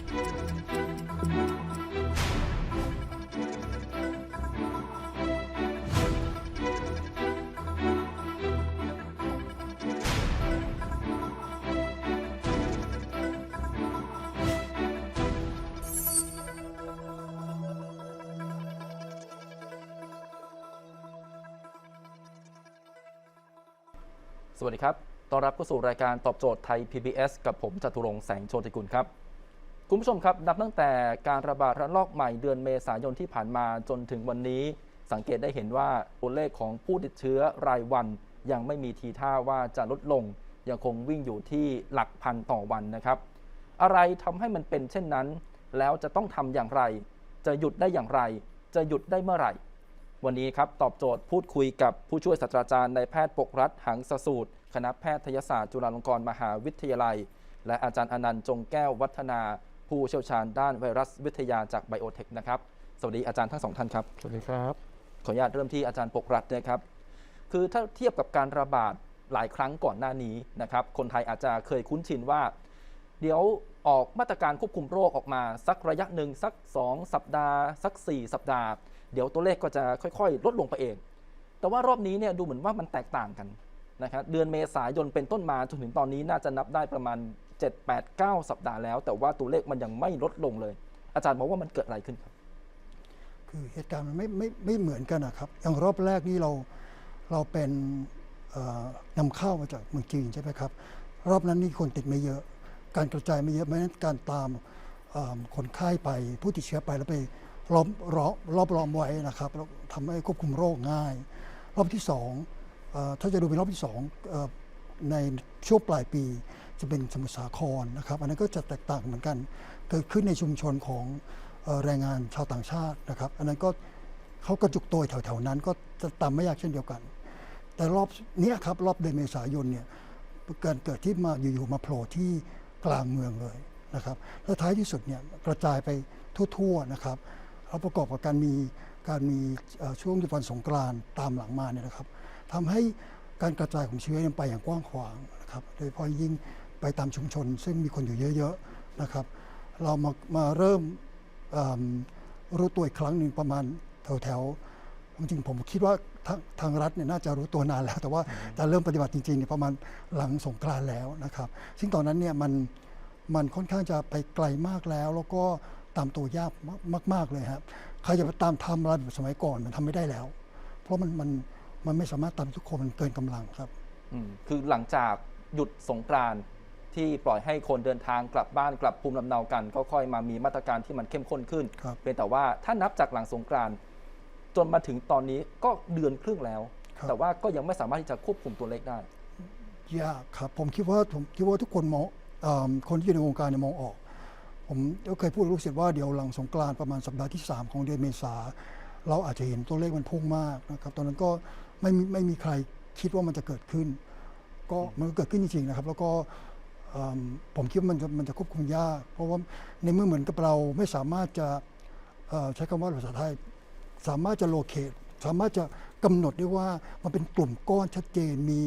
สวัสดีครับ ต้อนรับเข้าสู่รายการตอบโจทย์ไทย PBS กับผมจตุรงค์แสงโชติกุลครับ คุณผู้ชมครับ นับตั้งแต่การระบาดระลอกใหม่เดือนเมษายนที่ผ่านมาจนถึงวันนี้ สังเกตได้เห็นว่าตัวเลขของผู้ติดเชื้อรายวัน ยังไม่มีทีท่าว่าจะลดลง ยังคงวิ่งอยู่ที่หลักพันต่อวันนะครับ อะไรทำให้มันเป็นเช่นนั้น แล้วจะต้องทำอย่างไร จะหยุดได้อย่างไร จะหยุดได้เมื่อไหร่ วันนี้ครับตอบโจทย์พูดคุยกับผู้ช่วยศาสตราจารย์นายแพทย์ปกรัฐหังสสูตร คณะแพทยศาสตร์จุฬาลงกรณ์มหาวิทยาลัย และอาจารย์อนันต์จงแก้ววัฒนา ผู้เชี่ยวชาญด้านไวรัสวิทยาจากไบโอเทคนะครับ สวัสดีอาจารย์ทั้งสองท่านครับ สวัสดีครับ ขออนุญาตเริ่มที่อาจารย์ปกรัฐนะครับ คือถ้าเทียบกับการระบาดหลายครั้งก่อนหน้านี้นะครับ คนไทยอาจจะเคยคุ้นชินว่า เดี๋ยวออกมาตรการควบคุมโรคออกมาสักระยะหนึ่งสัก 2 สัปดาห์ สัก 4 สัปดาห์ เดี๋ยวตัวเลขก็จะค่อยๆ ลดลงไปเอง แต่ว่ารอบนี้เนี่ยดูเหมือนว่ามันแตกต่างกันนะครับเดือนเมษายนเป็นต้นมาจนถึงตอนนี้น่าจะนับได้ประมาณ 7 8 9 สัปดาห์แล้ว แต่ว่าตัวเลขมันยังไม่ลดลงเลย อาจารย์บอกว่ามันเกิดอะไรขึ้นครับ คือเหตุการณ์มันไม่ไม่ไม่เหมือนกันนะครับ อย่างรอบแรกนี่เราเราเป็นเอ่อนำเข้ามาจากเมืองจีนใช่ไหมครับ รอบนั้นนี่คนติดไม่เยอะ การกระจายไม่เยอะเพราะฉะนั้นการตามคนไข้ไปผู้ติดเชื้อไปแล้วไปล้อมรอบรอบล้อมไว้นะครับแล้วทำให้ควบคุมโรคง่าย รอบที่สองอถ้าจะดูเป็นรอบที่สองอ ในช่วงปลายปีจะเป็นสมุทรสาครนะครับ อันนั้นก็จะแตกต่างเหมือนกัน เกิดขึ้นในชุมชนของแรงงานชาวต่างชาตินะครับ อันนั้นก็เขากระจุกตัวแถวๆนั้นก็จะตามไม่ยากเช่นเดียวกัน แต่รอบนี้ครับรอบเดือนเมษายนเนี่ยการเกิดที่มาอยู่ๆมาโผล่ที่กลางเมืองเลยนะครับแล้วท้ายที่สุดเนี่ยกระจายไปทั่วๆนะครับแล้วประกอบกับการมีการมีเอ่อช่วงวันสงกรานต์ตามหลังมาเนี่ยนะครับทำให้ การกระจายของเชื้อไปอย่างกว้างขวางนะครับโดยเฉพาะยิ่งไปตามชุมชน ซึ่งมีคนอยู่เยอะๆนะครับ เรามามาเริ่มรู้ตัวอีกครั้งหนึ่งประมาณแถวๆจริงๆผมคิดว่าทางทางรัฐเนี่ยน่าจะรู้ตัวนานแล้ว แต่ว่าจะเริ่มปฏิบัติจริงๆเนี่ยประมาณหลังสงกรานต์แล้วนะครับ ซึ่งตอนนั้นเนี่ยมันมันค่อนข้างจะไปไกลมากแล้ว แล้วก็ตามตัวยากมาก ๆเลยครับใครจะไปตามทำอะไรแบสมัยก่อนมันทำไม่ได้แล้ว เพราะมันมัน มันไม่สามารถตามทุกคนมันเกินกำลังครับ อืมคือหลังจากหยุดสงกรานต์ที่ปล่อยให้คนเดินทางกลับบ้านกลับภูมิลำเนากัน ก็ค่อยมามีมาตรการที่มันเข้มข้นขึ้น ครับเป็นแต่ว่าถ้านับจากหลังสงกรานต์จนมาถึงตอนนี้ก็เดือนครึ่งแล้ว ครับ แต่ว่าก็ยังไม่สามารถที่จะควบคุมตัวเลขได้ ยากครับผมคิดว่าผมคิดว่าทุกคนมองเออคนที่อยู่ในวงการเนี่ยมองออก ผมก็เคยพูดกับลูกศิษย์ว่าเดี๋ยวหลังสงกรานต์ประมาณสัปดาห์ที่ 3 ของเดือนเมษา เราอาจจะเห็นตัวเลขมันพุ่งมากนะครับ ตอนนั้นก็ ไม่มีไม่มีใครคิดว่ามันจะเกิดขึ้น ก็มันก็เกิดขึ้นจริงๆนะครับ แล้วก็เอิ่มผมคิดว่ามันจะมันจะควบคุมยาก เพราะว่าในเมื่อเหมือนกับเราไม่สามารถจะเอ่อใช้คำว่าภาษาไทย สามารถจะโลเคตสามารถจะกำหนดได้ว่ามันเป็นกลุ่มก้อนชัดเจนมี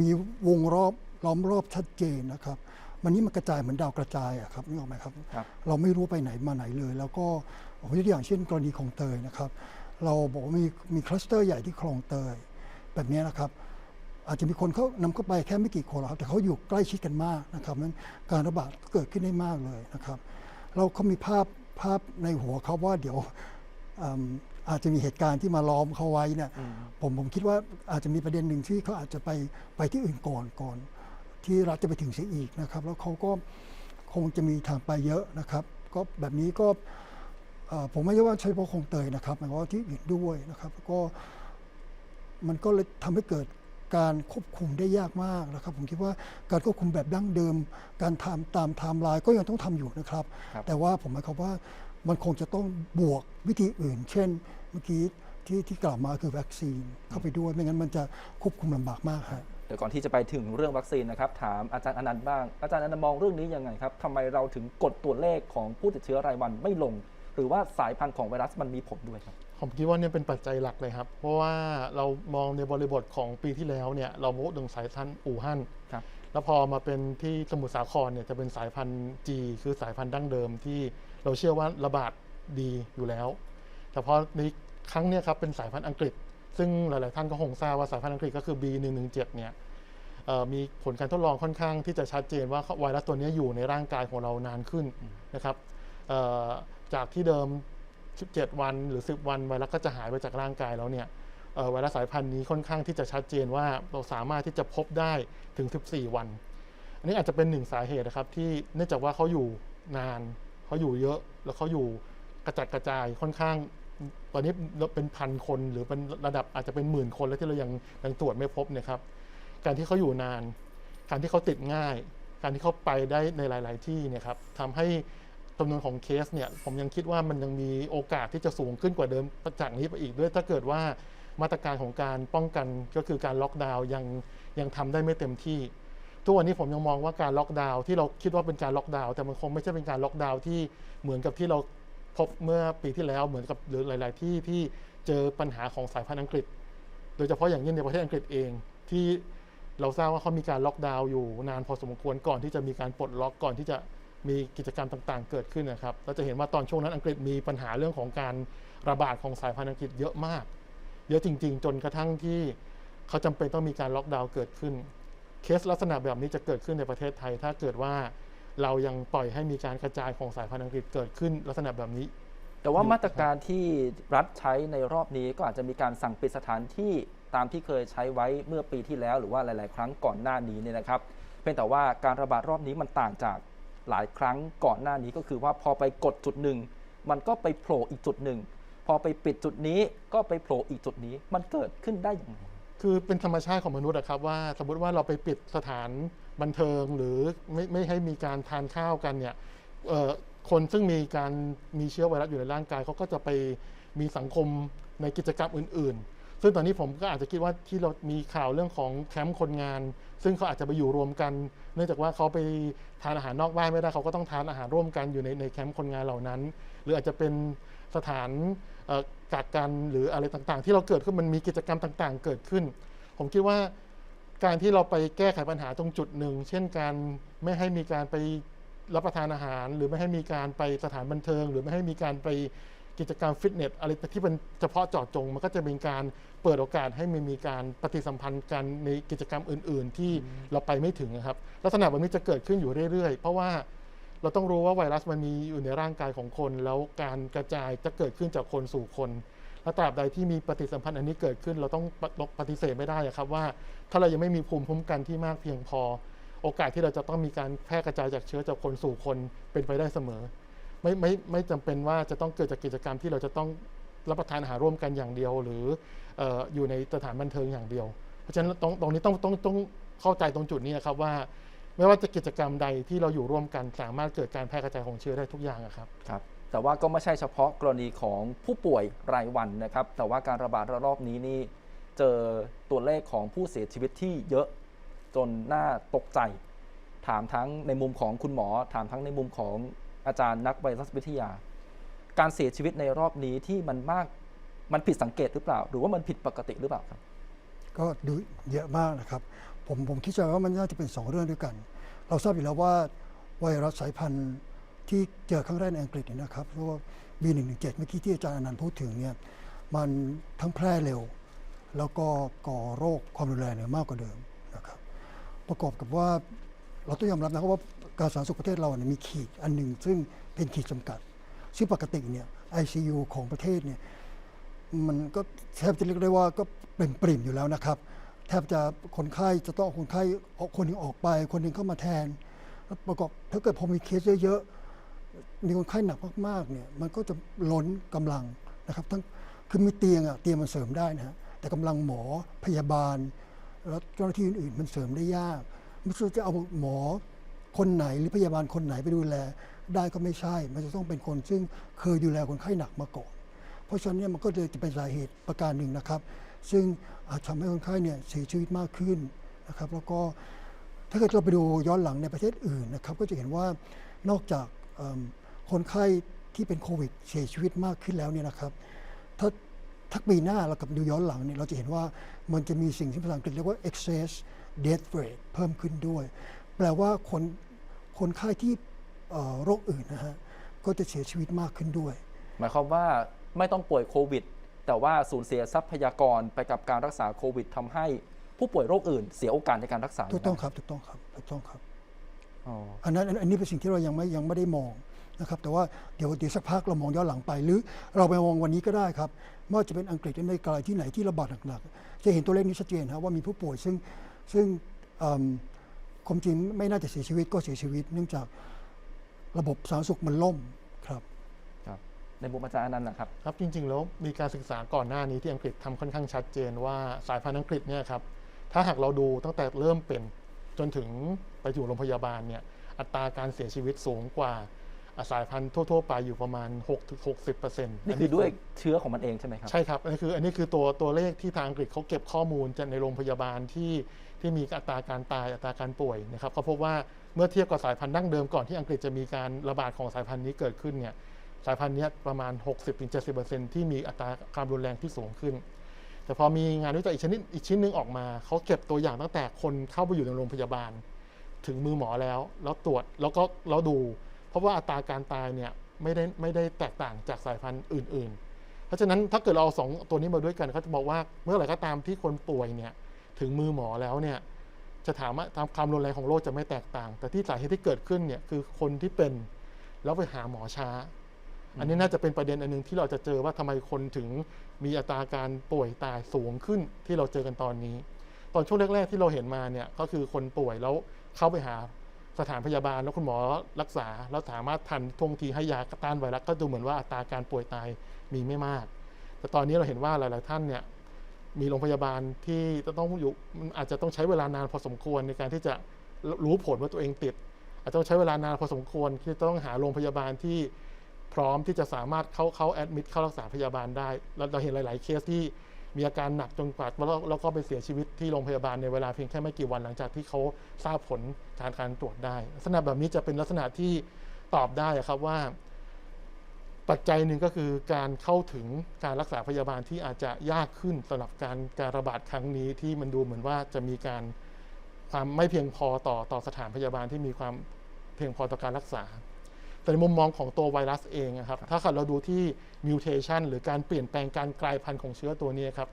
มีวงรอบล้อมรอบชัดเจนนะครับมันนี้มันกระจายเหมือนดาวกระจายอะครับนึกออกไหมครับครับเราไม่รู้ไปไหนมาไหนเลย แล้วก็ผมยกตัวอย่างเช่น กรณีคลองเตยนะครับ เราบอกว่ามีมีคลัสเตอร์ใหญ่ที่คลองเตย แบบนี้นะครับ อาจจะมีคนเขานำเข้าไปแค่ไม่กี่คนหรอกครับแต่เขาอยู่ใกล้ชิดกันมากนะครับนั้นการระบาดก็เกิดขึ้นได้มากเลยนะครับ เราเขามีภาพภาพในหัวเขาว่าเดี๋ยวอืมอาจจะมีเหตุการณ์ที่มาล้อมเขาไว้เนี่ยผมผมคิดว่าอาจจะมีประเด็นหนึ่งที่เขาอาจจะไปไปที่อื่นก่อนก่อน ที่รัฐจะไปถึงเสียอีกนะครับ แล้วเขาก็คงจะมีทางไปเยอะนะครับ ก็แบบนี้ก็เอ่อ ผมไม่ใช่ว่าใช้เฉพาะคลองเตยนะครับหมายความว่าที่อื่นด้วยนะครับแล้วก็มันก็เลยทำให้เกิดการควบคุมได้ยากมากนะครับ ผมคิดว่าการควบคุมแบบดั้งเดิม การทำตามไทม์ไลน์ก็ยังต้องทำอยู่นะครับ ครับ แต่ว่าผมหมายความว่ามันคงจะต้องบวกวิธีอื่น เช่น เมื่อกี้ที่ที่กล่าวมาคือวัคซีนเข้าไปด้วยไม่งั้นมันจะควบคุมลำบากมากครับ เดี๋ยวก่อนที่จะไปถึงเรื่องวัคซีนนะครับถามอาจารย์อนันต์บ้างอาจารย์อนันต์มองเรื่องนี้ยังไงครับทำไมเราถึงกดตัวเลขของผู้ติดเชื้อรายวันไม่ลง หรือว่าสายพันธุ์ของไวรัสมันมีผลด้วยครับ ผมคิดว่าเนี่ยเป็นปัจจัยหลักเลยครับ เพราะว่าเรามองในบริบทของปีที่แล้วเนี่ยเราพูดถึงสายพันธุ์อู่ฮั่นครับแล้วพอมาเป็นที่สมุทรสาครเนี่ยจะเป็นสายพันธุ์ G คือสายพันธุ์ดั้งเดิมที่เราเชื่อว่าระบาดดีอยู่แล้ว แต่พอในครั้งเนี้ยครับเป็นสายพันธุ์อังกฤษ ซึ่งหลาย ๆ ท่านก็คงทราบว่าสายพันธุ์อังกฤษก็คือ B117 เนี่ยเอ่อมีผลการทดลองค่อนข้างที่จะชัดเจนว่าไวรัสตัวเนี้ยอยู่ในร่างกายของเรานานขึ้นนะครับเอ่อ จากที่เดิม 17 วันหรือ 10 วันไวรัสก็จะหายไปจากร่างกายแล้วเนี่ยเอ่อไวรัสสายพันธุ์นี้ค่อนข้างที่จะชัดเจนว่าเราสามารถที่จะพบได้ถึง 14 วัน อันนี้อาจจะเป็นหนึ่งสาเหตุนะครับที่เนื่องจากว่าเขาอยู่นานเขาอยู่เยอะแล้วเขาอยู่กระจัดกระจายค่อนข้างตอนนี้เป็นพันคนหรือเป็นระดับอาจจะเป็นหมื่นคนแล้วที่เรายังยังตรวจไม่พบเนี่ยครับ การที่เขาอยู่นาน การที่เขาติดง่าย การที่เขาไปได้ในหลาย ๆ ที่เนี่ยครับทำให้ จำนวนของเคสเนี่ยผมยังคิดว่ามันยังมีโอกาสที่จะสูงขึ้นกว่าเดิมจากนี้ไปอีกด้วย ถ้าเกิดว่ามาตรการของการป้องกันก็คือการล็อกดาวน์ยังยังทำได้ไม่เต็มที่ทุกวันนี้ผมยังมองว่าการล็อกดาวน์ที่เราคิดว่าเป็นการล็อกดาวน์แต่มันคงไม่ใช่เป็นการล็อกดาวน์ที่เหมือนกับที่เราพบเมื่อปีที่แล้วเหมือนกับหรือหลาย ๆ ที่ที่เจอปัญหาของสายพันธุ์อังกฤษ โดยเฉพาะอย่างยิ่งในประเทศอังกฤษเองที่เราทราบว่าเขามีการล็อกดาวน์อยู่นานพอสมควรก่อนที่จะมีการปลดล็อกก่อนที่จะ มีกิจกรรมต่างๆ เกิดขึ้นนะครับเราจะเห็นว่าตอนช่วงนั้นอังกฤษมีปัญหาเรื่องของการระบาดของสายพันธุ์อังกฤษเยอะมาก เยอะจริง ๆ จนกระทั่งที่เขาจำเป็นต้องมีการล็อกดาวน์เกิดขึ้น เคสลักษณะแบบนี้จะเกิดขึ้นในประเทศไทย ถ้าเกิดว่าเรายังปล่อยให้มีการกระจายของสายพันธุ์อังกฤษเกิดขึ้นลักษณะแบบนี้ แต่ว่ามาตรการที่รัฐใช้ในรอบนี้ก็อาจจะมีการสั่งปิดสถานที่ตามที่เคยใช้ไว้เมื่อปีที่แล้ว หรือว่าหลาย ๆ ครั้งก่อนหน้านี้เนี่ยนะครับ เพียงแต่ว่าการระบาดรอบนี้มันต่างจาก หลายครั้งก่อนหน้านี้ก็คือว่าพอไปกดจุดหนึ่งมันก็ไปโผล่อีกจุดหนึ่งพอไปปิดจุดนี้ก็ไปโผล่อีกจุดนี้มันเกิดขึ้นได้อย่างไรคือเป็นธรรมชาติของมนุษย์อะครับว่า สมมติว่าเราไปปิดสถานบันเทิงหรือไม่ไม่ให้มีการทานข้าวกันเนี่ยคนซึ่งมีการมีเชื้อไวรัสอยู่ในร่างกายเขาก็จะไปมีสังคมในกิจกรรมอื่นๆ ซึ่งตอนนี้ผมก็อาจจะคิดว่าที่เรามีข่าวเรื่องของแคมป์คนงาน ซึ่งเขาอาจจะไปอยู่รวมกัน เนื่องจากว่าเขาไปทานอาหารนอกบ้านไม่ได้เขาก็ต้องทานอาหารร่วมกันอยู่ในในแคมป์คนงานเหล่านั้น หรืออาจจะเป็นสถานกักกันหรืออะไรต่างๆ ที่เราเกิดขึ้นมันมีกิจกรรมต่างๆ เกิดขึ้น ผมคิดว่าการที่เราไปแก้ไขปัญหาตรงจุดหนึ่ง เช่นการไม่ให้มีการไปรับประทานอาหาร หรือไม่ให้มีการไปสถานบันเทิง หรือไม่ให้มีการไป กิจกรรมฟิตเนสอะไรที่เป็นเฉพาะเจาะจง มันก็จะเป็นการเปิดโอกาสให้มันมีการปฏิสัมพันธ์กันในกิจกรรมอื่น ๆ ที่เราไปไม่ถึงนะครับ ลักษณะแบบนี้จะเกิดขึ้นอยู่เรื่อย ๆ เพราะว่าเราต้องรู้ว่าไวรัสมันมีอยู่ในร่างกายของคน แล้วการกระจายจะเกิดขึ้นจากคนสู่คนและตราบใดที่มีปฏิสัมพันธ์อันนี้เกิดขึ้น เราต้องปฏิเสธไม่ได้อะครับว่า ถ้าเรายังไม่มีภูมิคุ้มกันที่มากเพียงพอ โอกาสที่เราจะต้องมีการแพร่กระจายจากเชื้อจากคนสู่คนเป็นไปได้เสมอ ไม่ไม่ไม่จำเป็นว่าจะต้องเกิดจากกิจกรรมที่เราจะต้องรับประทานอาหารร่วมกันอย่างเดียว หรือออยู่ในสถานบันเทิงอย่างเดียว เพราะฉะนั้นตรงตรงนี้ต้องต้องต้องเข้าใจตรงจุดนี้นะครับว่า ไม่ว่าจะกิจกรรมใดที่เราอยู่ร่วมกันสามารถเกิดการแพร่กระจายของเชื้อได้ทุกอย่างครับครับแต่ว่าก็ไม่ใช่เฉพาะกรณีของผู้ป่วยรายวันนะครับ แต่ว่าการระบาดระลอกนี้นี่เจอตัวเลขของผู้เสียชีวิตที่เยอะจนน่าตกใจ ถามทั้งในมุมของคุณหมอ ถามทั้งในมุมของ อาจารย์นักไวรัสวิทยา การเสียชีวิตในรอบนี้ที่มันมากมันผิดสังเกตหรือเปล่า หรือว่ามันผิดปกติหรือเปล่าครับ ก็ดูเยอะมากนะครับ ผมผมคิดว่ามันน่าจะเป็น 2 เรื่องด้วยกัน เราทราบอยู่แล้วว่าไวรัสสายพันธุ์ที่เจอครั้งแรกในอังกฤษนี่นะครับเพราะว่า B117 เมื่อกี้ที่อาจารย์อนันต์พูดถึงเนี่ยมันทั้งแพร่เร็ว แล้วก็ก่อโรคความรุนแรงเนี่ยมากกว่าเดิมนะครับ ประกอบกับว่าเราต้องยอมรับนะครับว่า การสาธารณสุขประเทศเราเนี่ยมีขีดอันหนึ่งซึ่งเป็นขีดจำกัด ซึ่งปกติเนี่ย ICU ของประเทศเนี่ยมันก็แทบจะเรียกได้ว่าก็เป็นปริ่มอยู่แล้วนะครับ แทบจะคนไข้จะต้องคนไข้เอาคนหนึ่งออกไป คนหนึ่งเข้ามาแทนแล้วประกอบถ้าเกิดพอมีเคสเยอะๆมีคนไข้หนักมากๆเนี่ยมันก็จะล้นกำลังนะครับทั้งคือมีเตียงอะเตียงมันเสริมได้นะฮะแต่กำลังหมอพยาบาล แล้วเจ้าหน้าที่อื่นๆมันเสริมได้ยากไม่ใช่จะเอาหมอ คนไหนหรือพยาบาลคนไหนไปดูแล ได้ก็ไม่ใช่ มันจะต้องเป็นคนซึ่งเคยดูแลคนไข้หนักมาก่อนเพราะฉะนั้นเนี่ยมันก็เลยจะเป็นสาเหตุประการหนึ่งนะครับ ซึ่งอาจทำให้คนไข้เนี่ยเสียชีวิตมากขึ้นนะครับแล้วก็ถ้าเกิดเราไปดูย้อนหลังในประเทศอื่นนะครับก็จะเห็นว่านอกจากคนไข้ที่เป็นโควิดเสียชีวิตมากขึ้นแล้วเนี่ยนะครับถ้าถ้าปีหน้าเรากลับไปดูย้อนหลังเนี่ยเราจะเห็นว่ามันจะมีสิ่งที่ภาษาอังกฤษเรียกว่า excess death rate เพิ่มขึ้นด้วย แปลว่าคนคนไข้ที่เอ่อโรคอื่นนะฮะก็จะเสียชีวิตมากขึ้นด้วย หมายความว่าไม่ต้องป่วยโควิด แต่ว่าสูญเสียทรัพยากรไปกับการรักษาโควิดทำให้ผู้ป่วยโรคอื่น เสียโอกาสในการรักษาถูกต้องครับถูกต้องครับถูกต้องครับอ๋ออันนั้นอันอันนี้เป็นสิ่งที่เรายังไม่ยังไม่ได้มองนะครับแต่ว่าเดี๋ยวเดี๋ยวสักพักเรามองย้อนหลังไป หรือเราไปมองวันนี้ก็ได้ครับไม่ว่าจะเป็นอังกฤษอเมริกาที่ไหนที่ระบาดหนักๆจะเห็นตัวเลขนี้ชัดเจนครับว่ามีผู้ป่วยซึ่งซึ่งเอิ่ม ความจริงไม่น่าจะเสียชีวิตก็เสียชีวิต เนื่องจากระบบสาธารณสุขมันล่มครับ ครับในมุมอาจารย์อนันต์นะครับครับจริงๆแล้วมีการศึกษาก่อนหน้านี้ที่อังกฤษทำค่อนข้างชัดเจนว่าสายพันธุ์อังกฤษเนี่ยครับถ้าหากเราดูตั้งแต่เริ่มเป็นจนถึงไปอยู่โรงพยาบาลเนี่ยอัตราการเสียชีวิตสูงกว่าอะสายพันธุ์ทั่วๆไปอยู่ประมาณ 6-60%นนี่คือด้วยเชื้อของมันเองใช่ไหมครับ ใช่ครับอันนี้คืออันนี้คือตัวตัวเลขที่ทางอังกฤษเขาเก็บข้อมูลจากในโรงพยาบาลที่ ที่มีอัตราการตายอัตราการป่วยนะครับเขาพบว่าเมื่อเทียบกับสายพันธุ์ดั้งเดิมก่อนที่อังกฤษจะมีการระบาดของสายพันธุ์นี้เกิดขึ้นเนี่ยสายพันธุ์นี้ประมาณ 60-70%ที่มีอัตราความรุนแรงที่สูงขึ้น แต่พอมีงานวิจัยอีกชนิดอีกชิ้นหนึ่งออกมา เขาเก็บตัวอย่างตั้งแต่คนเข้าไปอยู่ในโรงพยาบาล ถึงมือหมอแล้ว แล้วตรวจแล้วก็แล้วดู เพราะว่าอัตราการตายเนี่ยไม่ได้ไม่ได้แตกต่างจากสายพันธุ์อื่น ๆ เพราะฉะนั้นถ้าเกิดเราเอาสองตัวนี้มาด้วยกันเขาจะบอกว่าเมื่อไหร่ก็ตามที่คนป่วยเนี่ย ถึงมือหมอแล้วเนี่ยจะถามว่าตามความรุนแรงของโรคจะไม่แตกต่าง แต่ที่สาเหตุที่เกิดขึ้นเนี่ยคือคนที่เป็นแล้วไปหาหมอช้า อันนี้น่าจะเป็นประเด็นอันหนึงที่เราจะเจอว่าทำไมคนถึงมีอัตราการป่วยตายสูงขึ้นที่เราเจอกันตอนนี้ ตอนช่วงแรก ๆ ที่เราเห็นมาเนี่ยก็คือคนป่วยแล้วเข้าไปหาสถานพยาบาลแล้วคุณหมอรักษา แล้วสามารถทันท่วงทีให้ยาต้านไวรัสก็ดูเหมือนว่าอัตราการป่วยตายมีไม่มาก แต่ตอนนี้เราเห็นว่าหลาย ๆ ท่านเนี่ย มีโรงพยาบาลที่จะต้องอยู่มันอาจจะต้องใช้เวลานานพอสมควรในการที่จะรู้ผลว่าตัวเองติด อาจจะต้องใช้เวลานานพอสมควรที่จะต้องหาโรงพยาบาลที่พร้อมที่จะสามารถเข้าเข้าแอดมิดเข้ารักษาพยาบาลได้เราเห็นหลาย ๆ เคสที่มีอาการหนักจนกว่าแล้วแล้วก็ไปเสียชีวิตที่โรงพยาบาลในเวลาเพียงแค่ไม่กี่วันหลังจากที่เขาทราบผลการการตรวจได้ ลักษณะแบบนี้จะเป็นลักษณะที่ตอบได้ครับว่า ปัจจัยหนึ่งก็คือการเข้าถึงการรักษาพยาบาลที่อาจจะยากขึ้นสำหรับการการระบาดครั้งนี้ที่มันดูเหมือนว่าจะมีการความไม่เพียงพอต่อต่อสถานพยาบาลที่มีความเพียงพอต่อการรักษา แต่ในมุมมองของตัวไวรัสเองนะครับ ถ้าเราดูที่มิวเทชันหรือการเปลี่ยนแปลงการกลายพันธุ์ของเชื้อตัวนี้ครับ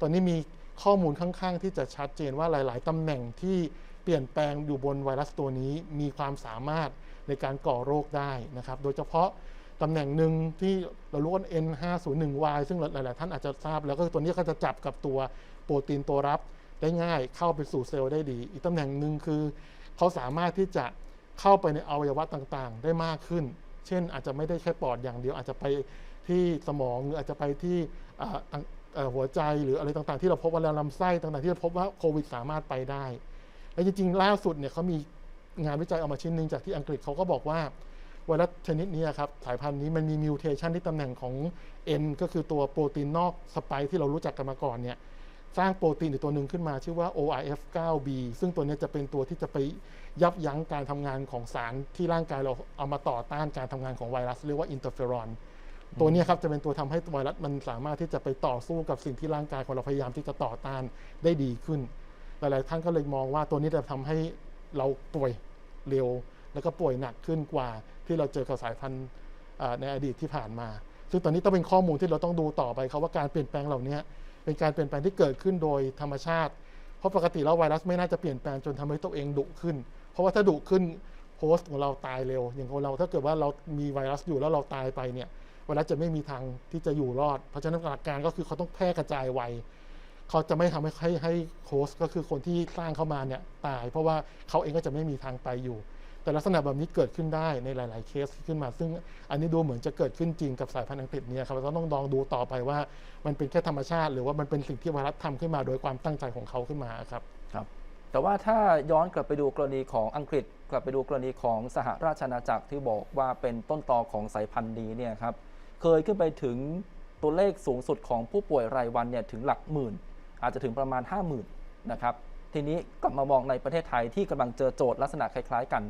ตอนนี้มีข้อมูลค่อนข้างที่จะชัดเจนว่าหลาย ๆ ตำแหน่งที่เปลี่ยนแปลงอยู่บนไวรัสตัวนี้มีความสามารถในการก่อโรคได้นะครับ โดยเฉพาะ ตำแหน่งหนึ่งที่เรารู้ว่า N501Y ซึ่งหลาย ๆ ท่านอาจจะทราบแล้วก็ตัวนี้ก็จะจับกับตัวโปรตีนตัวรับได้ง่ายเข้าไปสู่เซลล์ได้ดี อีกตำแหน่งหนึ่งคือเขาสามารถที่จะเข้าไปในอวัยวะต่าง ๆ ได้มากขึ้น เช่นอาจจะไม่ได้แค่ปอดอย่างเดียวอาจจะไปที่สมองหรืออาจจะไปที่หัวใจหรืออะไรต่าง ๆ ที่เราพบว่าแลำไส้ต่าง ๆ ที่เราพบว่าโควิดสามารถไปได้ และจริง ๆ ล่าสุดเนี่ยเขามีงานวิจัยออกมาชิ้นหนึ่งจากที่อังกฤษเขาก็บอกว่า ไวรัสชนิดนี้ครับสายพันธุ์นี้มันมีมิวเทชันที่ตำแหน่งของ N ก็คือตัวโปรตีนนอกสไปที่เรารู้จักกันมาก่อนเนี่ยสร้างโปรตีนอีกตัวหนึ่งขึ้นมาชื่อว่า ORF9B ซึ่งตัวนี้จะเป็นตัวที่จะไปยับยั้งการทำงานของสารที่ร่างกายเราเอามาต่อต้านการทำงานของไวรัสเรียกว่าอินเตอร์เฟอรอนตัวนี้ครับจะเป็นตัวทำให้ไวรัสมันสามารถที่จะไปต่อสู้กับสิ่งที่ร่างกายของเราพยายามที่จะต่อต้านได้ดีขึ้น หลาย ๆ ท่านก็เลยมองว่าตัวนี้จะทำให้เราป่วยเร็ว แล้วก็ป่วยหนักขึ้นกว่าที่เราเจอกับสายพันธุ์ในอดีตที่ผ่านมา ซึ่งตอนนี้ต้องเป็นข้อมูลที่เราต้องดูต่อไปครับว่าการเปลี่ยนแปลงเหล่านี้เป็นการเปลี่ยนแปลงที่เกิดขึ้นโดยธรรมชาติ เพราะปกติแล้วไวรัสไม่น่าจะเปลี่ยนแปลงจนทำให้ตัวเองดุขึ้น เพราะว่าถ้าดุขึ้นโฮสต์ของเราตายเร็ว อย่างของเราถ้าเกิดว่าเรามีไวรัสอยู่แล้วเราตายไปเนี่ยไวรัสจะไม่มีทางที่จะอยู่รอด เพราะฉะนั้นหลักการก็คือเขาต้องแพร่กระจายไวเขาจะไม่ทำให้ให้ให้โค้ชก็คือคนที่สร้างเข้ามาเนี่ยตาย เพราะว่าเขาเองก็จะไม่มีทางไปอยู่ แต่ลักษณะแบบนี้เกิดขึ้นได้ในหลาย ๆ เคสขึ้นมา ซึ่งอันนี้ดูเหมือนจะเกิดขึ้นจริงกับสายพันธุ์อังกฤษเนี่ยครับเราต้องลองดูต่อไปว่ามันเป็นแค่ธรรมชาติ หรือว่ามันเป็นสิ่งที่ไวรัสทำขึ้นมาโดยความตั้งใจของเขาขึ้นมาครับครับ แต่ว่าถ้าย้อนกลับไปดูกรณีของอังกฤษ กลับไปดูกรณีของสหราชอาณาจักรที่บอกว่าเป็นต้นตอของสายพันธุ์นี้เนี่ยครับเคยขึ้นไปถึงตัวเลขสูงสุดของผู้ป่วยรายวันเนี่ยถึงหลักหมื่น อาจจะถึงประมาณ 5 0,000นะครับทีนี้กลับมามองในประเทศไทยที่กำลังเจอโจทย์ลักษณะคล้าย ๆ กัน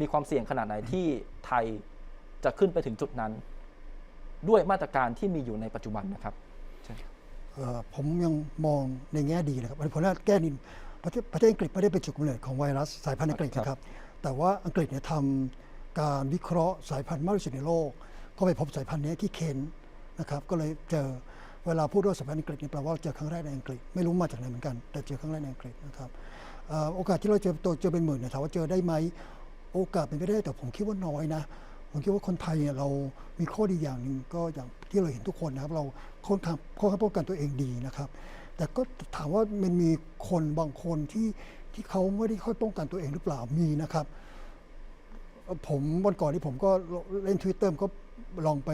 มีความเสี่ยงขนาดไหนที่ไทยจะขึ้นไปถึงจุดนั้น ด้วยมาตรการที่มีอยู่ในปัจจุบันนะครับเอ่ผมยังมองในแง่ดีนะครับผมน่าแก้นิดประเทศประเทศอังกฤษไม่ได้เป็นจุดกำเนิดของไวรัสสายพันธุ์อังกฤษนะครับ แต่ว่าอังกฤษเนี่ยทำการวิเคราะห์สายพันธุ์มากที่สุดในโลก ก็ไปพบสายพันธุ์นี้ที่เคนนะครับ ก็เลยเจอเวลาพูดว่าสายพันธุ์อังกฤษเนี่ยแปลว่าเจอครั้งแรกในอังกฤษไม่รู้มาจากไหนเหมือนกัน แต่เจอครั้งแรกในอังกฤษนะครับโอกาสที่เราเจอตัวเจอเป็นหมื่นเนี่ยถามว่าเจอได้ไหม โอกาสเป็นไปได้แต่ผมคิดว่าน้อยนะผมคิดว่าคนไทยเนี่ยเรามีข้อดีอย่างหนึ่งก็อย่างที่เราเห็นทุกคนนะครับ เราค่อนข้างค่อนข้างป้องกันตัวเองดีนะครับ แต่ก็ถามว่ามันมีคนบางคนที่ที่เขาไม่ได้ค่อยป้องกันตัวเองหรือเปล่ามีนะครับ ผมวันก่อนที่ผมก็เล่นทวิตเตอร์ก็ลองไป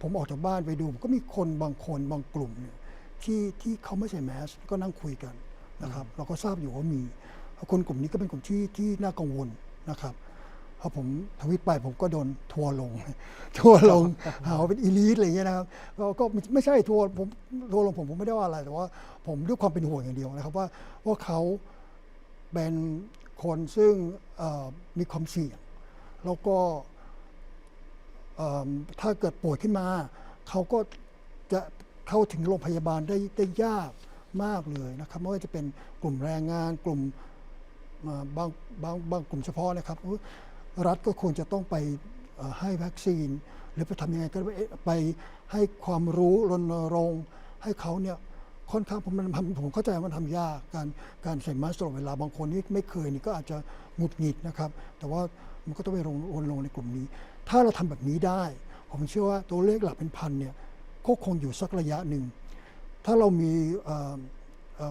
ผมออกจากบ้านไปดูก็มีคนบางคนบางกลุ่มเนี่ยที่ที่เขาไม่ใส่แมสก็นั่งคุยกันนะครับ เราก็ทราบอยู่ว่ามีคนกลุ่มนี้ก็เป็นกลุ่มที่ที่น่ากังวลนะครับ พอผมทวิตไปผมก็โดนทัวลง ทัวลงหาว่าเป็นอีลิทอะไรเงี้ยนะครับก็ก็ไม่ใช่ทัวผมทัวลงผมผมไม่ได้ว่าอะไร แต่ว่าผมด้วยความเป็นห่วงอย่างเดียวนะครับ ว่าว่าเขาเป็นคนซึ่งมีความเสี่ยง แล้วก็ถ้าเกิดป่วยขึ้นมา เขาก็จะเข้าถึงโรงพยาบาลได้ได้ยากมากเลยนะครับไม่ว่าจะเป็นกลุ่มแรงงานกลุ่มบางบางบางกลุ่มเฉพาะนะครับ รัฐก็ควรจะต้องไปให้วัคซีน หรือไปทำยังไงก็ไปให้ความรู้รณรงค์ให้เขาเนี่ยค่อนข้างผมมันผมเข้าใจว่ามันทำยากการการใส่มาสก์ตลอดเวลาบางคนที่ไม่เคยนี่ก็อาจจะหงุดหงิดนะครับ แต่ว่ามันก็ต้องไปลงรณรงค์ในกลุ่มนี้ ถ้าเราทำแบบนี้ได้ ผมเชื่อว่าตัวเลขหลักเป็นพันเนี่ยก็คงอยู่สักระยะหนึ่ง ถ้าเรามี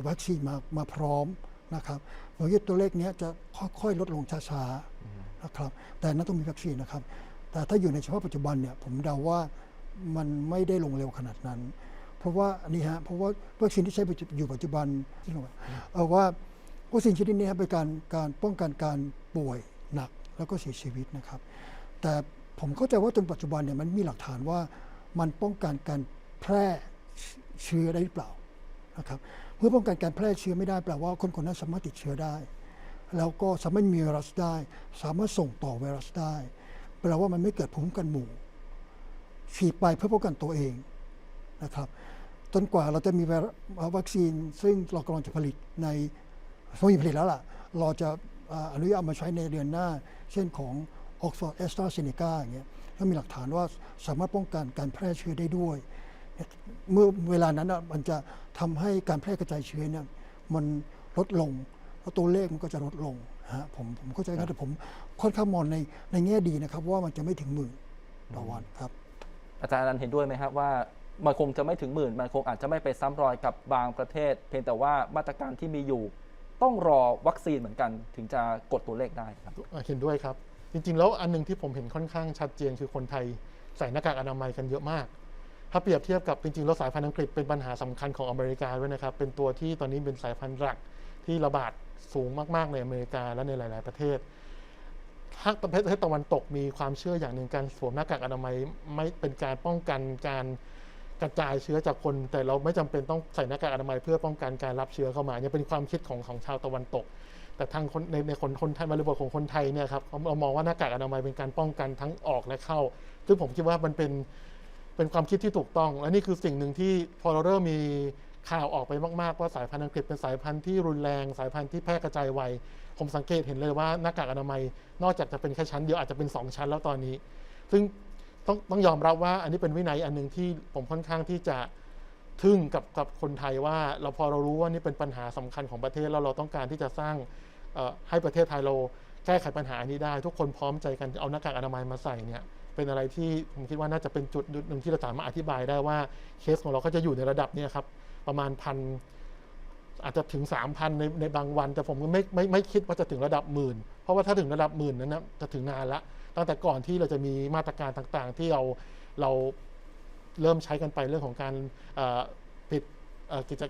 วัคซีนมามาพร้อมนะครับ ผมคิดตัวเลขนี้จะค่อยๆ ลดลงช้าๆนะครับ แต่นั้นต้องมีวัคซีนนะครับ แต่ถ้าอยู่ในเฉพาะปัจจุบันเนี่ยผมเดาว่ามันไม่ได้ลงเร็วขนาดนั้น เพราะว่าอันนี้ฮะเพราะว่าวัคซีนที่ใช้อยู่ปัจจุบันที่เราเอาว่าวัคซีนชนิดนี้ครับเป็นการการป้องกันการป่วยหนักแล้วก็เสียชีวิตนะครับ แต่ผมเข้าใจว่าจนปัจจุบันเนี่ยมันมีหลักฐานว่ามันป้องกันการแพร่เชื้อได้หรือเปล่านะครับ เมื่อป้องกันการแพร่เชื้อไม่ได้แปลว่าคนคนนั้นสามารถติดเชื้อได้ แล้วก็สามารถมีไวรัสได้ สามารถส่งต่อไวรัสได้ แปลว่ามันไม่เกิดภูมิคุ้มกันหมู่ฉีดไปเพื่อป้องกันตัวเองนะครับจนกว่าเราจะมีวัคซีน ซึ่งเรากำลังจะผลิตในเรามีผลิตแล้วล่ะ เราจะอนุญาตมาใช้ในเดือนหน้า เช่นของ Oxford a s t r a z e ซ e c a อย่างเงี้ยถ้ามีหลักฐานว่าสามารถป้องกันการแพร่เชื้อได้ด้วย เมื่อเวลานั้นน่ะมันจะทำให้การแพร่กระจายเชื้อเนี่ยมันลดลงแล้วตัวเลขมันก็จะลดลงนะฮะผมผมเข้าใจนะแต่ผมค่อนข้างมองในในแง่ดีนะครับ ว่ามันจะไม่ถึงหมื่นต่อวันครับ อาจารย์อนันต์เห็นด้วยไหมครับว่ามันคงจะไม่ถึงหมื่น มันคงอาจจะไม่ไปซ้ำรอยกับบางประเทศ เพียงแต่ว่ามาตรการที่มีอยู่ ต้องรอวัคซีนเหมือนกัน ถึงจะกดตัวเลขได้ครับอะเห็นด้วยครับ จริง ๆ แล้วอันหนึงที่ผมเห็นค่อนข้างชัดเจนคือคนไทยใส่หน้ากากอนามัยกันเยอะมาก ถ้าเปรียบเทียบกับจริงๆแล้วสายพันธุ์อังกฤษเป็นปัญหาสำคัญของอเมริกาด้วยนะครับ เป็นตัวที่ตอนนี้เป็นสายพันธุ์หลักที่ระบาดสูงมากๆในอเมริกาและในหลาย ๆประเทศถ้าประเทศตะวันตกมีความเชื่ออย่างหนึ่งการสวมหน้ากากอนามัยไม่เป็นการป้องกันการกระจายเชื้อจากคน แต่เราไม่จำเป็นต้องใส่หน้ากากอนามัยเพื่อป้องกันการรับเชื้อเข้ามาเนี่ยเป็นความคิดของของชาวตะวันตก แต่ทางคนในในคนคนไทยบริบทของคนไทยเนี่ยครับเรามองว่าหน้ากากอนามัยเป็นการป้องกันทั้งออกและเข้า ซึ่งผมคิดว่ามันเป็น เป็นความคิดที่ถูกต้อง และนี่คือสิ่งหนึ่งที่พอเราเริ่มมีข่าวออกไปมากๆ ว่าสายพันธุ์อังกฤษเป็นสายพันธุ์ที่รุนแรง สายพันธุ์ที่แพร่กระจายไว ผมสังเกตเห็นเลยว่าหน้ากากอนามัย นอกจากจะเป็นแค่ชั้นเดียวอาจจะเป็นสองชั้นแล้วตอนนี้ ซึ่งต้องต้องยอมรับว่าอันนี้เป็นวินัยอันหนึ่งที่ผมค่อนข้างที่จะทึ่งกับกับคนไทยว่า เราพอเรารู้ว่านี่เป็นปัญหาสำคัญของประเทศแล้วเราต้องการที่จะสร้างให้ประเทศไทยเราแก้ไขปัญหาอันนี้ได้ ทุกคนพร้อมใจกันเอาหน้ากากอนามัยมาใส่เนี่ย เป็นอะไรที่ผมคิดว่าน่าจะเป็นจุดหนึ่งที่เราสามารถอธิบายได้ว่าเคสของเราก็จะอยู่ในระดับนี้ครับประมาณพันอาจจะถึง 3,000 ในในบางวัน แต่ผมก็ไม่ไม่ไม่คิดว่าจะถึงระดับหมื่น เพราะว่าถ้าถึงระดับหมื่นนั้นนะจะถึงนานละ ตั้งแต่ก่อนที่เราจะมีมาตรการต่างๆ ที่เราเราเริ่มใช้กันไปเรื่องของการปิดกิจ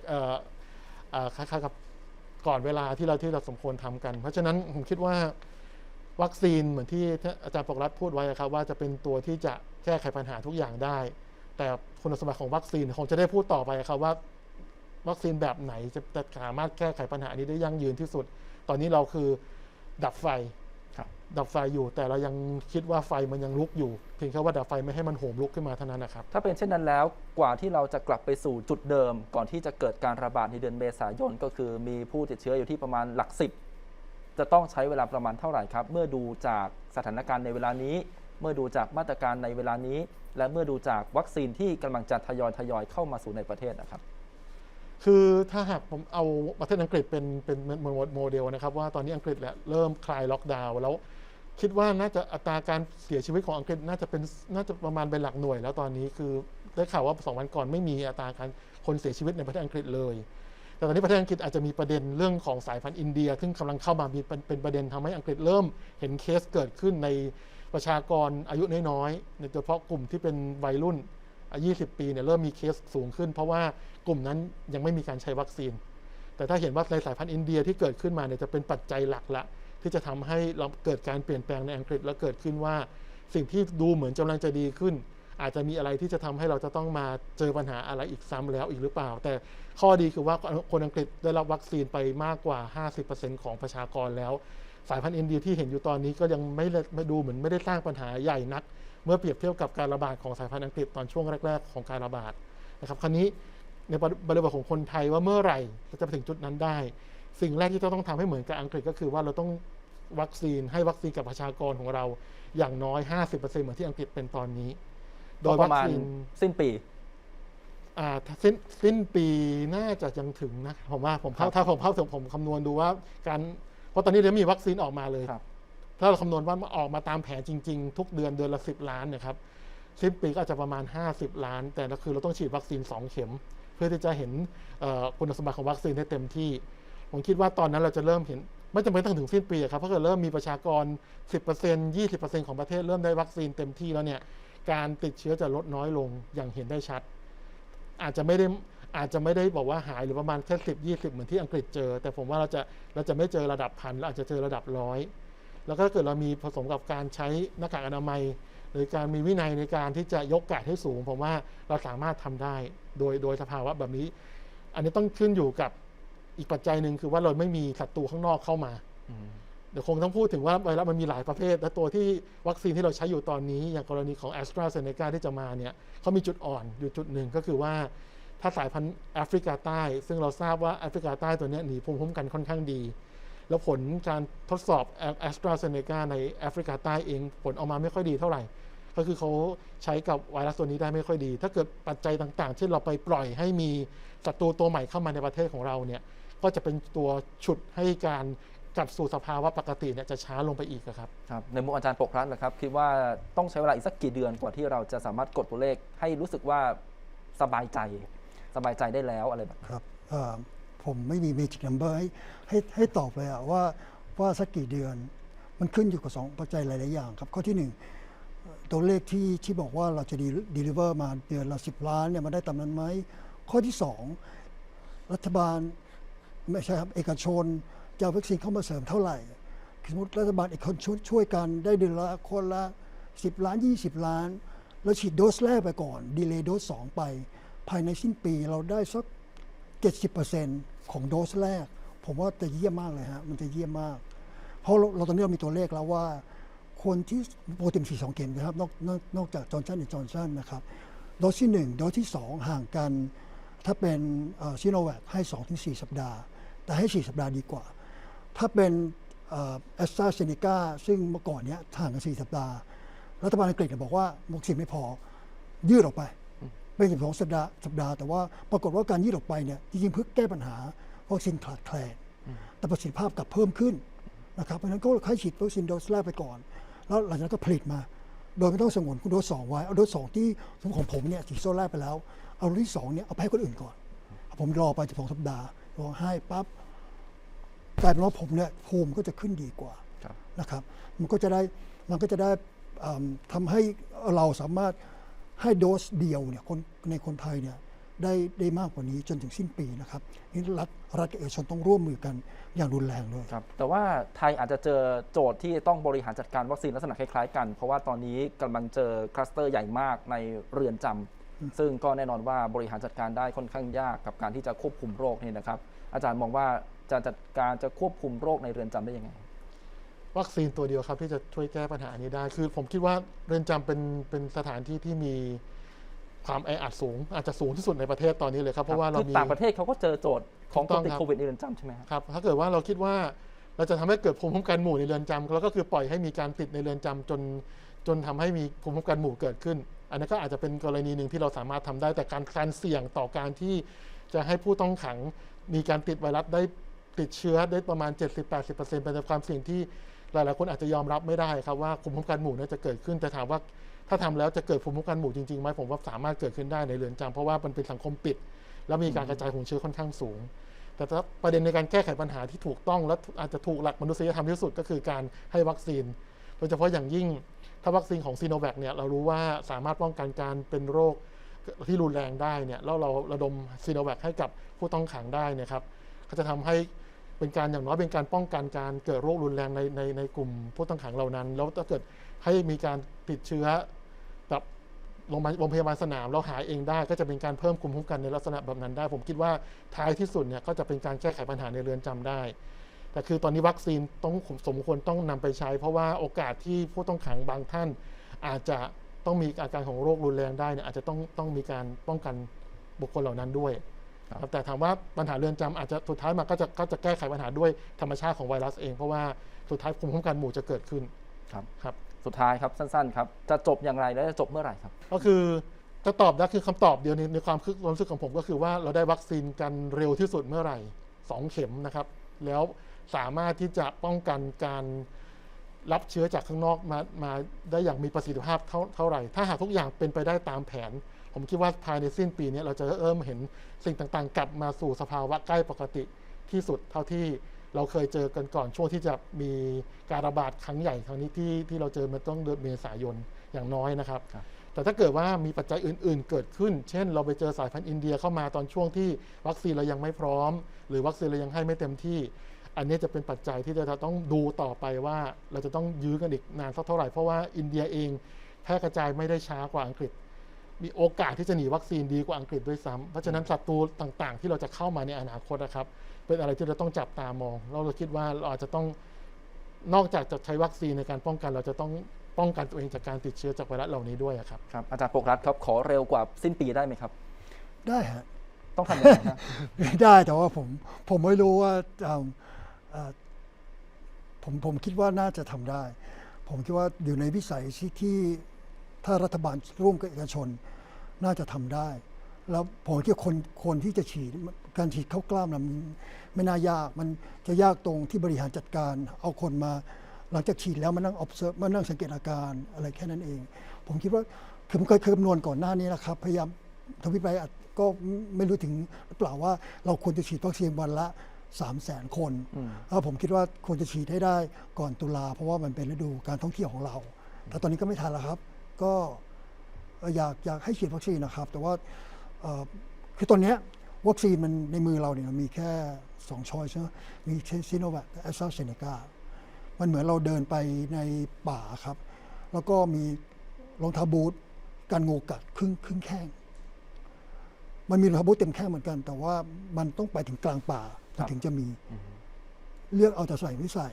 คล้ายๆกับก่อนเวลาที่เราที่เราสมควรทำกัน เพราะฉะนั้นผมคิดว่า วัคซีนเหมือนที่อาจารย์ปกรัฐพูดไว้ครับว่าจะเป็นตัวที่จะแก้ไขปัญหาทุกอย่างได้ แต่คุณสมบัติของวัคซีนคงจะได้พูดต่อไปครับว่า วัคซีนแบบไหนจะจะสามารถแก้ไขปัญหานี้ได้ยั่งยืนที่สุด ตอนนี้เราคือดับไฟครับดับไฟอยู่ แต่เรายังคิดว่าไฟมันยังลุกอยู่ เพียงแค่ว่าดับไฟไม่ให้มันโหมลุกขึ้นมาเท่านั้นนะครับ ถ้าเป็นเช่นนั้นแล้วกว่าที่เราจะกลับไปสู่จุดเดิม ก่อนที่จะเกิดการระบาดในเดือนเมษายนก็คือมีผู้ติดเชื้ออยู่ที่ประมาณหลักสิบ จะต้องใช้เวลาประมาณเท่าไหร่ครับ เมื่อดูจากสถานการณ์ในเวลานี้ เมื่อดูจากมาตรการในเวลานี้ และเมื่อดูจากวัคซีนที่กำลังจะทยอยทยอยเข้ามาสู่ในประเทศนะครับ คือถ้าหากผมเอาประเทศอังกฤษเป็นเป็นโมเดลนะครับว่าตอนนี้อังกฤษแหละเริ่มคลายล็อกดาวน์แล้วคิดว่าน่าจะอัตราการเสียชีวิตของอังกฤษน่าจะเป็นน่าจะประมาณเป็นหลักหน่วย แล้วตอนนี้คือได้ข่าวว่าสองวันก่อนไม่มีอัตราการคนเสียชีวิตในประเทศอังกฤษเลย แต่ตอนนี้ประเทศอังกฤษอาจจะมีประเด็นเรื่องของสายพันธุ์อินเดีย ซึ่งกำลังเข้ามามเป็นประเด็นทำให้อังกฤษเริ่มเห็นเคสเกิดขึ้นในประชากรอายุน้อยๆโดยเฉพาะกลุ่มที่เป็นวัยรุ่นอายุ20 ปีเนี่ยเริ่มมีเคสสูงขึ้น เพราะว่ากลุ่มนั้นยังไม่มีการใช้วัคซีน แต่ถ้าเห็นว่าในสายพันธุ์อินเดียที่เกิดขึ้นมาเนี่ยจะเป็นปัจจัยหลักละ ที่จะทำให้เราเกิดการเปลี่ยนแปลงในอังกฤษแล้วเกิดขึ้นว่า สิ่งที่ดูเหมือนกำลังจะดีขึ้น อาจจะมีอะไรที่จะทำให้เราจะต้องมาเจอปัญหาอะไรอีกซ้ำแล้วอีกหรือเปล่า แต่ข้อดีคือว่าคนอังกฤษได้รับวัคซีนไปมากกว่า 50%ของประชากรแล้ว สายพันธุ์อินเดียที่เห็นอยู่ตอนนี้ก็ยังไม่ไม่ดูเหมือนไม่ได้สร้างปัญหาใหญ่นัก เมื่อเปรียบเทียบกับการระบาดของสายพันธุ์อังกฤษตอนช่วงแรก ๆ ของการระบาดนะครับคราวนี้ในบริบทของคนไทยว่าเมื่อไหร่จะไปถึงจุดนั้นได้ สิ่งแรกที่เราต้องทำให้เหมือนกับอังกฤษก็คือว่าเราต้องวัคซีนให้วัคซีนกับประชากรของเราอย่างน้อย 50%เหมือนที่อังกฤษเป็นตอนนี้ โดยปวัระคมาณซีนสิ้นปีอ่าถ้าสิ้นสิ้นปีน่าจะยังถึงนะผมว่าผมครัเข้าบถ้าผมเข้าถึงผมคำนวณดูว่า การเพราะตอนนี้เดี๋ยวมีวัคซีนออกมาเลยครับถ้าเราคำนวณว่าออกมาตามแผนจริง ๆ ทุกเดือนเดือนละ10ล้านเนะครับสิ้นปีก็อาจจะประมาณ 50 ล้าน แต่ก็คือเราต้องฉีดวัคซีน 2 เข็ม เพื่อที่จะเห็นเอ่อคุณสมบัติของวัคซีนได้เต็มที่ ผมคิดว่าตอนนั้นเราจะเริ่มเห็น ไม่จำเป็นต้องถึงสิ้นปีอะครับเพราะเกิดเริ่มมีประชากร 10% 20%ของประเทศเริ่มได้วัคซีนเต็มที่แล้วเนี่ย การติดเชื้อจะลดน้อยลงอย่างเห็นได้ชัด อาจจะไม่ได้อาจจะไม่ได้บอกว่าหายหรือประมาณแค่สิบยี่สิบเหมือนที่อังกฤษเจอ แต่ผมว่าเราจะเราจะไม่เจอระดับพันเราอาจจะเจอระดับร้อยแล้วก็เกิดเรามีผสมกับการใช้หน้ากากอนามัย หรือการมีวินัยในการที่จะยกกาดให้สูงผมว่าเราสามารถทำได้โดยโดยสภาวะแบบนี้ อันนี้ต้องขึ้นอยู่กับอีกปัจจัยหนึ่งคือว่าเราไม่มีศัตรูข้างนอกเข้ามาอื เดี๋ยวคงต้องพูดถึงว่าไวรัสมันมีหลายประเภท และตัวที่วัคซีนที่เราใช้อยู่ตอนนี้อย่างกรณีของ a s t r a z เซ e c a ที่จะมาเนี่ยเขามีจุดอ่อนอยู่จุดหนึ่งก็คือว่าถ้าสายพันธุ์แอฟริกาใต้ ซึ่งเราทราบว่าแอฟริกาใต้ตัวนี้หนีภูมิคุ้มกันค่อนข้างดี แล้วผลการทดสอบ a s t r a z เซ e c a ในแอฟริกาใต้เองผลออกมาไม่ค่อยดีเท่าไหร่ ก็คือเขาใช้กับไวรัสตัวนี้ได้ไม่ค่อยดี ถ้าเกิดปัจจัยต่างๆที่นเราไปปล่อยให้มีศัตรูตัวใหม่เข้ามาในประเทศของเราเนี่ยก็จะเป็นตัวฉุดให้การ กลับสู่สภาวะปกติเนี่ยจะช้าลงไปอีกอะครับครับในมุมอาจารย์ปกรัฐนะครับคิดว่าต้องใช้เวลาอีกสักกี่เดือนกว่าที่เราจะสามารถกดตัวเลขให้รู้สึกว่าสบายใจ สบายใจได้แล้วอะไรแบบนี้ครับเอ่อผมไม่มี magic number ให้ให้ให้ตอบเลยอะว่าว่าสักกี่เดือน มันขึ้นอยู่กับสองปัจจัยหลาย ๆ อย่างครับ ข้อที่หนึ่งเอ่อตัวเลขที่ที่บอกว่าเราจะดี deliver มาเดือนละ10ล้านเนี่ยมันได้ตามนั้นไหมข้อที่สองรัฐบาลไม่ใช่ครับเอกชน จะเอาวัคซีนเข้ามาเสริมเท่าไหร่ สมมติรัฐบาลเอกชนช่วยช่วยกันได้เดือนละคนละ 10 ล้าน 20 ล้าน แล้วฉีดโดสแรกไปก่อน ดีเลย์โดสสองไป ภายในสิ้นปีเราได้สัก 70%ของโดสแรก ผมว่าจะเยี่ยมมากเลยฮะ มันจะเยี่ยมมาก เพราะเราเราตอนนี้เรามีตัวเลขแล้วว่า คนที่โปรตีนสีสองเข็มนะครับ นอกนอกนอกจากจอร์นสันและจอร์นสันนะครับโดสที่ 1 โดสที่ 2 ห่างกัน ถ้าเป็นซีโนแวคให้ 2-4 สัปดาห์ แต่ให้ 4 สัปดาห์ดีกว่า ถ้าเป็นแอสตราเซเนกาซึ่งเมื่อก่อนเนี้ยห่างกัน4สัปดาห์ รัฐบาลอังกฤษเนี่ยบอกว่าวัคซีนไม่พอ ยืดออกไป เป็นสิบสองสัปดาห์สัปดาห์แต่ว่าปรากฏว่าการยืดออกไปเนี่ยจริงๆเพื่อแก้ปัญหาวัคซีนขาดแคลนแต่ประสิทธิภาพกลับเพิ่มขึ้นนะครับเพราะฉะนั้นก็ให้ฉีดวัคซีนโดสแรกไปก่อน แล้วหลังจากนั้นก็ผลิตมา โดยไม่ต้องสงวนคุณโดสสองไว้เอาโดสสองที่สมของผมเนี่ยฉีดโซนแรกไปแล้ว เอาโดสที่สองเนี่ยเอาไปให้คนอื่นก่อน ผมรอไปสิบสองสัปดาห์รอให้ปั๊บ กลายเป็นว่าผมเนี่ยภูมิก็จะขึ้นดีกว่าครับนะครับมันก็จะได้มันก็จะได้อ่าทำให้เราสามารถให้โดสเดียวเนี่ยคนในคนไทยเนี่ยได้ได้มากกว่านี้จนถึงสิ้นปีนะครับนี่รัฐรัฐกับเอกชนต้องร่วมมือกันอย่างรุนแรงเลยครับแต่ว่าไทยอาจจะเจอโจทย์ที่ต้องบริหารจัดการวัคซีนลักษณะคล้ายๆกัน เพราะว่าตอนนี้กำลังเจอคลัสเตอร์ใหญ่มากในเรือนจำซึ่งก็แน่นอนว่าบริหารจัดการได้ค่อนข้างยากกับการที่จะควบคุมโรคนี่นะครับ อาจารย์มองว่า จะจัดการจะควบคุมโรคในเรือนจำได้ยังไง วัคซีนตัวเดียวครับที่จะช่วยแก้ปัญหานี้ได้ คือผมคิดว่าเรือนจำเป็นเป็นสถานที่ที่มีความแออัดสูง อาจจะสูงที่สุดในประเทศตอนนี้เลยครับ เพราะว่าเราคือมีต่างประเทศเขาก็เจอโจทย์ของถูคกนต้องติดครับโควิดในเรือนจำใช่ไหมครับครับถ้าเกิดว่าเราคิดว่าเราจะทำให้เกิดภูมิคุ้มกันหมู่ในเรือนจำแล้วก็คือปล่อยให้มีการติดในเรือนจำจนจนทำให้มีภูมิคุ้มกันหมู่เกิดขึ้น อันนั้นก็อาจจะเป็นกรณีหนึ่งที่เราสามารถทำได้แต่การการเสี่ยงต่อการที่จะให้ผู้ต้องขังมีการติดไวรัสได้ ติดเชื้อได้ประมาณ 70-80%เป็นความเสี่ยงที่หลาย ๆ คนอาจจะยอมรับไม่ได้ครับว่าภูมิคุ้มกันหมู่เนี่ยจะเกิดขึ้นแต่ถามว่าถ้าทำแล้วจะเกิดภูมิคุ้มกันหมู่จริง ๆ ไหมผมว่าสามารถเกิดขึ้นได้ในเรือนจำเพราะว่ามันเป็นสังคมปิด แล้วมีการกระจายของเชื้อค่อนข้างสูง แต่ประเด็นในการแก้ไขปัญหาที่ถูกต้องและอาจจะถูกหลักมนุษยธรรมที่สุดก็คือการให้วัคซีน โดยเฉพาะอย่างยิ่งถ้าวัคซีนของซีโนแวคเนี่ยเรารู้ว่าสามารถป้องกันการเป็นโรคที่รุนแรงได้เนี่ยแล้วเราระดมซีโนแวคให้กับผู้ต้องขังได้นยครับก็จะทำให้ เป็นการอย่างน้อยเป็นการป้องกันการเกิดโรครุนแรงในในในกลุ่มผู้ต้องขังเหล่านั้น แล้วถ้าเกิดให้มีการติดเชื้อแบบโรงพยาบาลโรงพยาบาลสนามแล้วหายเองได้ ก็จะเป็นการเพิ่มภูมิคุ้มกันในลักษณะแบบนั้นได้ ผมคิดว่าท้ายที่สุดเนี่ยก็จะเป็นการแก้ไขปัญหาในเรือนจำได้ แต่คือตอนนี้วัคซีนต้องสมควรต้องนำไปใช้ เพราะว่าโอกาสที่ผู้ต้องขังบางท่าน อาจจะต้องมีอาการของโรครุนแรงได้เนี่ยอาจจะต้องต้องมีการป้องกันบุคคลเหล่านั้นด้วย แต่ถามว่าปัญหาเรือนจำอาจจะสุดท้ายมันก็จะก็จะแก้ไขปัญหาด้วยธรรมชาติของไวรัสเองเพราะว่าสุดท้ายภูมิคุ้มกันหมู่จะเกิดขึ้นครับครับ สุดท้ายครับสั้นๆครับจะจบอย่างไรและจะจบเมื่อไหร่ครับ ก็คือจะตอบได้คือคำตอบเดียวในในความคิดความรู้สึกของผมก็คือว่าเราได้วัคซีนกันเร็วที่สุดเมื่อไหร่สองเข็มนะครับ แล้วสามารถที่จะป้องกันการรับเชื้อจากข้างนอกมามาได้อย่างมีประสิทธิภาพเท่าเท่าไหร่ ถ้าหากทุกอย่างเป็นไปได้ตามแผน ผมคิดว่าภายในสิ้นปีนี้เราจะเริ่มเห็นสิ่งต่างๆ กลับมาสู่สภาวะใกล้ปกติที่สุดเท่าที่เราเคยเจอกันก่อนช่วงที่จะมีการระบาดครั้งใหญ่ครั้งนี้ที่ที่เราเจอมาต้องเดือนเมษายนอย่างน้อยนะครับครับ แต่ถ้าเกิดว่ามีปัจจัยอื่น ๆ เกิดขึ้น เช่น เราไปเจอสายพันธุ์อินเดียเข้ามาตอนช่วงที่วัคซีนเรายังไม่พร้อม หรือวัคซีนเรายังให้ไม่เต็มที่ อันนี้จะเป็นปัจจัยที่จะต้องดูต่อไปว่าเราจะต้องยื้อกันอีกนานสักเท่าไหร่เพราะว่าอินเดียเองแพร่กระจายไม่ได้ช้ากว่าอังกฤษ มีโอกาสที่จะหนีวัคซีนดีกว่าอังกฤษด้วยซ้ำเพราะฉะนั้นศัตรูต่างๆ ที่เราจะเข้ามาในอนาคตนะครับ เป็นอะไรที่เราต้องจับตามอง เราเราคิดว่าเราอาจจะต้องนอกจากจะใช้วัคซีนในการป้องกัน เราจะต้องป้องกันตัวเองจากการติดเชื้อจากไวรัสเหล่านี้ด้วยอะครับ ครับอาจารย์ปกรัฐครับขอเร็วกว่าสิ้นปีได้ไหมครับ ได้ฮะ ต้องทำยังไงครับ ได้แต่ว่าผมผมไม่รู้ว่าเอิ่มเอ่อผมผมคิดว่าน่าจะทำได้ ผมคิดว่าอยู่ในวิสัยที่ที่ ถ้ารัฐบาลร่วมกับเอกชนน่าจะทำได้ แล้วผมคิดคนคนที่จะฉีดการฉีดเข้ากล้ามนะมันไม่น่ายาก มันจะยากตรงที่บริหารจัดการ เอาคนมา หลังจากฉีดแล้วมานั่ง observe มานั่งสังเกตอาการอะไรแค่นั้นเอง ผมคิดว่าคือผมเคยเคยคำนวณก่อนหน้านี้นะครับ พยายามทวิตไปก็ไม่รู้ถึงหรือเปล่าว่าเราควรจะฉีดวัคซีนวันละ3 0 0แสนคนแล้วผมคิดว่าควรจะฉีดให้ได้ก่อนตุลาเพราะว่ามันเป็นฤดูการท่องเที่ยวของเรา แต่ตอนนี้ก็ไม่ทันแล้วครับ ก็อยากอยากให้ฉีดวัคซีนนะครับ แต่ว่าเอ่อคือตอนเนี้ยวัคซีนมันในมือเราเนี่ยมันมีแค่ 2 ช้อยใช่ไหมมีซีโนแวคกับแอสตราเซเนกามันเหมือนเราเดินไปในป่าครับ แล้วก็มีรองเท้าบูทกันงูกัดครึ่งครึ่งแข้ง มันมีรองเท้าบูทเต็มแข้งเหมือนกัน แต่ว่ามันต้องไปถึงกลางป่าครัมันบถึงจะมี เลือกเอาจะใส่ไม่ใส่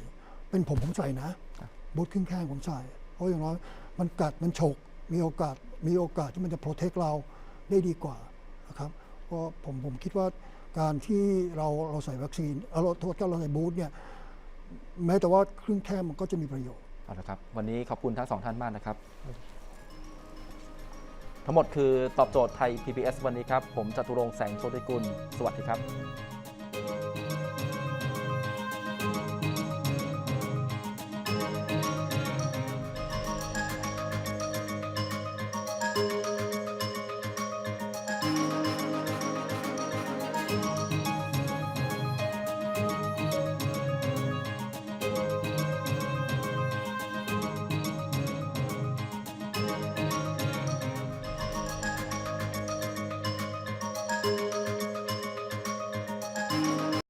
เป็นผมผมใส่นะครับบูทครึ่งแข้งผมใส่ เพราะอย่างน้อยมันกัดมันฉกมีโอกาสมีโอกาสที่มันจะโปรเทคเราได้ดีกว่านะครับเพราะผมผมคิดว่าการที่เราเราใส่วัคซีนเอาเราโทษก็เราใส่บูทเนี่ยแม้แต่ว่าครึ่งแข้งมันก็จะมีประโยชน์เอาละครับวันนี้ขอบคุณทั้งสองท่านมากนะครับ ทั้งหมดคือตอบโจทย์ไทย PBS วันนี้ครับ ผมจตุรงค์แสงโชติกุล สวัสดีครับ